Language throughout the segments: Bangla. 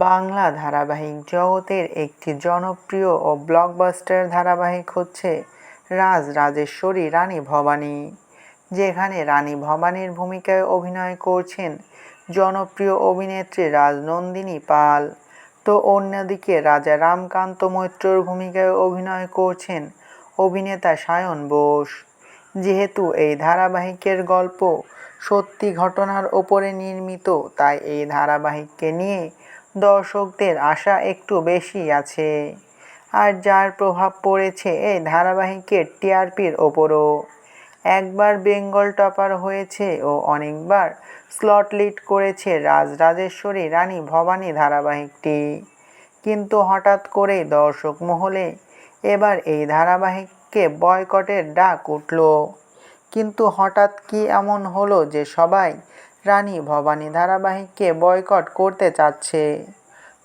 বাংলা ধারাবাহিক জগতের একটি জনপ্রিয় ও ব্লকবাস্টার ধারাবাহিক হচ্ছে রাজ রাজেশ্বরী রানী ভবানী, যেখানে রানী ভবানীর ভূমিকায় অভিনয় করছেন জনপ্রিয় অভিনেত্রী রাজনন্দিনী পাল। তো অন্যদিকে রাজা রামকান্ত মৈত্রর ভূমিকায় অভিনয় করছেন অভিনেতা সায়ন বোস। যেহেতু এই ধারাবাহিকের গল্প সত্যি ঘটনার ওপরে নির্মিত, তাই এই ধারাবাহিককে নিয়ে দর্শকদের আশা একটু বেশি আছে। আর যার প্রভাব পড়েছে এই ধারাবাহিকের টিআরপির ওপরও। একবার বেঙ্গল টপার হয়েছে ও অনেকবার স্লট লিড করেছে রাজ রাজেশ্বরী রানী ভবানী ধারাবাহিকটি। কিন্তু হঠাৎ করেই দর্শক মহলে এবার এই ধারাবাহিককে বয়কটের ডাক উঠল। কিন্তু হঠাৎ কি এমন হলো যে সবাই রানী ভবানী ধারাবাহিককে বয়কট করতে চাচ্ছে।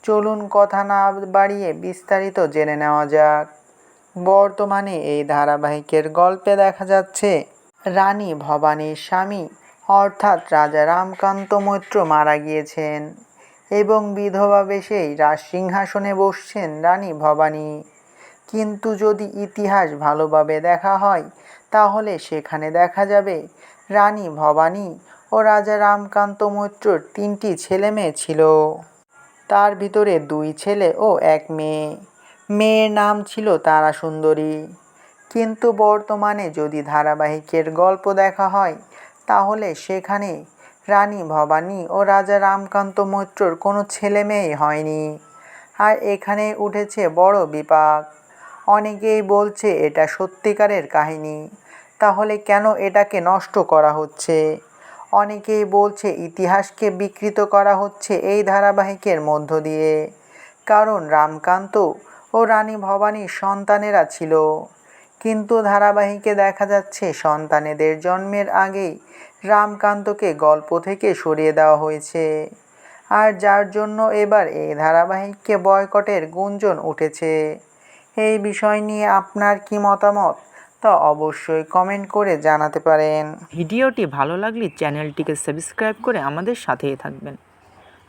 চলুন কথা না বাড়িয়ে বিস্তারিত জেনে নেওয়া যাক। বর্তমানে এই ধারাবাহিকের গল্পে দেখা যাচ্ছে, রানী ভবানীর স্বামী, অর্থাৎ রাজা রামকান্ত মৈত্র মারা গিয়েছেন এবং বিধবা বেশেই রাজসিংহাসনে বসছেন রানী ভবানী। কিন্তু যদি ইতিহাস ভালোভাবে দেখা হয়, তাহলে সেখানে দেখা যাবে, রানী ভবানী ও রাজা রামকান্ত মৈত্রর তিনটি ছেলে মেয়ে ছিল। তার ভিতরে দুই ছেলে ও এক মেয়ে। মেয়ের নাম ছিল তারা সুন্দরী। কিন্তু বর্তমানে যদি ধারাবাহিকের গল্প দেখা হয়, তাহলে সেখানে রানী ভবানী ও রাজা রামকান্ত মৈত্রর কোনো ছেলে মেয়ে হয়নি। আর এখানে উঠেছে বড় বিপাক। অনেকেই বলছে এটা সত্যিকারের কাহিনী। তাহলে কেন এটাকে নষ্ট করা হচ্ছে? অনেকেই বলছে ইতিহাসকে বিকৃত করা হচ্ছে এই ধারাবাহিকের মধ্য দিয়ে। কারণ রামকান্ত ও রানী ভবানীর সন্তানেরা ছিল। কিন্তু ধারাবাহিকে দেখা যাচ্ছে সন্তানেদের জন্মের আগেই রামকান্তকে গল্প থেকে সরিয়ে দেওয়া হয়েছে। আর যার জন্য এবার এই ধারাবাহিককে বয়কটের গুঞ্জন উঠেছে। এই বিষয় নিয়ে আপনার কি মতামত? তা অবশ্যই কমেন্ট করে জানাতে পারেন। ভিডিওটি ভালো লাগলে চ্যানেলটিকে সাবস্ক্রাইব করে আমাদের সাথেই থাকবেন।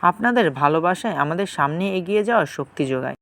আপনাদের ভালোবাসায় আমাদের সামনে এগিয়ে যাওয়ার শক্তি যোগায়।